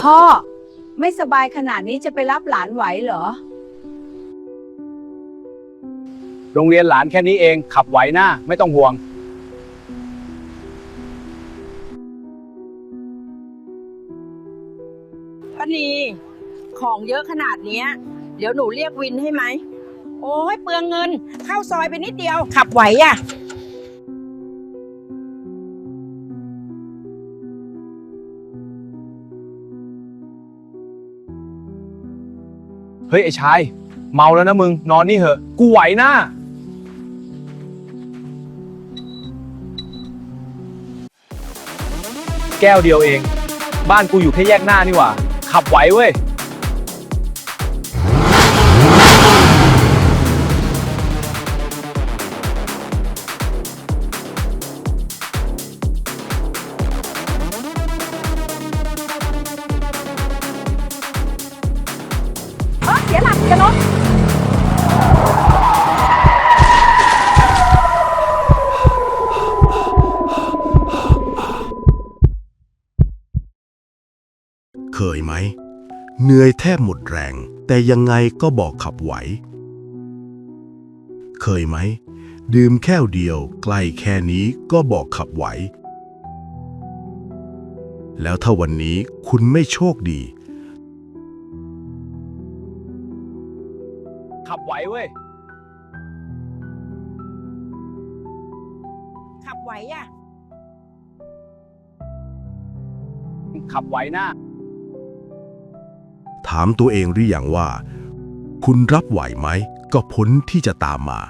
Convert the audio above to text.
พ่อ ไม่สบายขนาดนี้จะไปรับหลานไหวเหรอ โรงเรียนหลานแค่นี้เองขับไหวหน้า ไม่ต้องห่วง ป้านีของเยอะขนาดเนี้ย เดี๋ยวหนูเรียกวินให้ไหม โอ้ยเปลืองเงิน เข้าซอยไปนิดเดียว ขับไหวอะ เฮ้ย ไอ้ชาย เมาแล้วนะมึง นอนนี่เหอะ กูไหวน้าแก้วเดียวเอง บ้านกูอยู่แค่แยกหน้านี่หว่า ขับไหวเว้ย อเสียหลักจะเคยไหม เหนื่อยแทบหมดแรง แต่ยังไงก็บอกขับไหว เคยไหม ดื่มแค่เดียวใกล้แค่นี้ก็บอกขับไหว แล้วถ้าวันนี้คุณไม่โชคดี ขับไหวเว้ย ขับไหวอะ ขับไหวหน้าถามตัวเองหรืออยังว่า คุณรับไหวไหม ก็พ้นที่จะตามมา